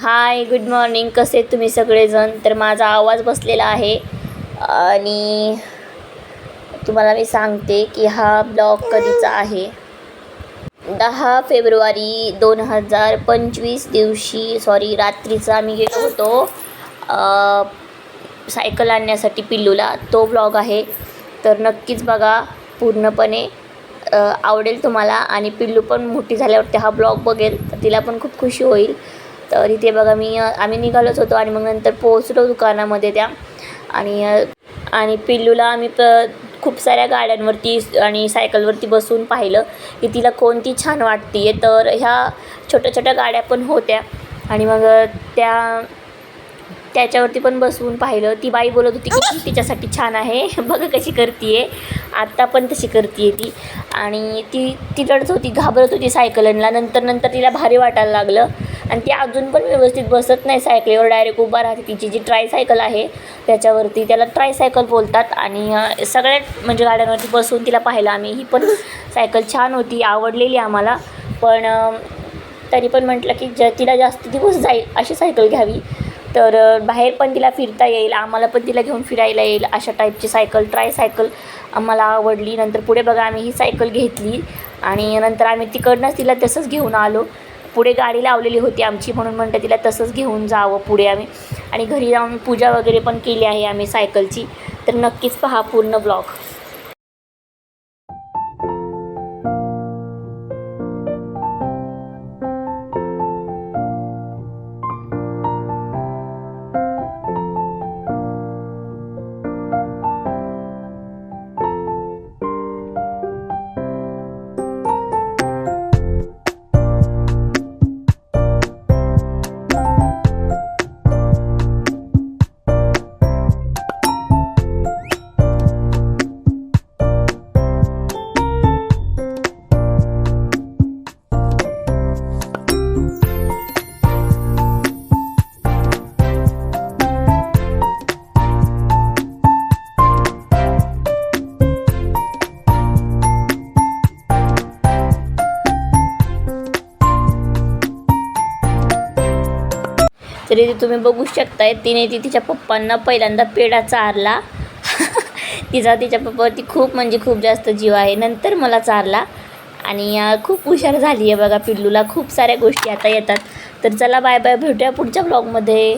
Hi good morning कसे आहेत तुम्ही सगळेजण? तर माझा आवाज बसलेला आहे. आणि तुम्हाला मी सांगते की हा ब्लॉग कधीचा आहे? दहा फेब्रुवारी दोन हजार पंचवीस दिवशी सॉरी रात्रीचा आम्ही गेलो होतो सायकल आणण्यासाठी पिल्लूला. तो ब्लॉग आहे. तर नक्कीच बघा पूर्णपणे आवडेल तुम्हाला. आणि पिल्लू पण मोठी झाल्यावरती हा ब्लॉग बघेल. तर तिला पण खूप खुशी होईल. तर इथे बघा मी आम्ही निघालोच होतो आणि मग नंतर पोहोचलो दुकानामध्ये त्या. आणि आणि पिल्लूला आम्ही प खूप साऱ्या गाड्यांवरती आणि सायकलवरती बसून पाहिलं की तिला कोणती छान वाटते तर ह्या छोट्या छोट्या गाड्या पण होत्या. आणि मग त्या त्याच्यावरती पण बसवून पाहिलं. ती बाई बोलत होती की तिच्यासाठी छान आहे. बघा कशी करते आत्ता पण तशी करते ती. आणि ती ती रडत होती घाबरत होती सायकलनला नंतर नंतर तिला भारी वाटायला लागलं. आणि ती अजून पण व्यवस्थित बसत नाही सायकलीवर. डायरेक्ट उभा राहते तिची जी ट्रायसायकल आहे त्याच्यावरती त्याला ट्रायसायकल बोलतात. आणि सगळ्यात म्हणजे गाड्यांवरती बसून तिला पाहिलं आम्ही. ही पण सायकल छान होती आवडलेली आम्हाला. पण तरी पण म्हटलं की ज तिला जास्त दिवस जाईल अशी सायकल घ्यावी. तर बाहेर पण तिला फिरता येईल आम्हाला पण तिला घेऊन फिरायला येईल अशा टाईपची सायकल ट्राय सायकल आम्हाला आवडली. नंतर पुढे बघा आम्ही ही सायकल घेतली. आणि नंतर आम्ही तिकडनंच तिला तसंच घेऊन आलो. पुढे गाडी लावलेली होती आमची म्हणून म्हणतं तिला तसंच घेऊन जावं पुढे आम्ही. आणि घरी जाऊन पूजा वगैरे पण केली आहे आम्ही सायकलची. तर नक्कीच पहा पूर्ण ब्लॉग तरी ती तुम्ही बघू शकताय. तिने ती तिच्या पप्पांना पहिल्यांदा पेढा चारला. तिचा तिच्या पप्पावरती खूप म्हणजे खूप जास्त जीव आहे. नंतर मला चारला. आणि खूप हुशार झाली आहे बघा पिल्लूला. खूप साऱ्या गोष्टी आता येतात. तर चला बाय बाय भेटूया पुढच्या ब्लॉगमध्ये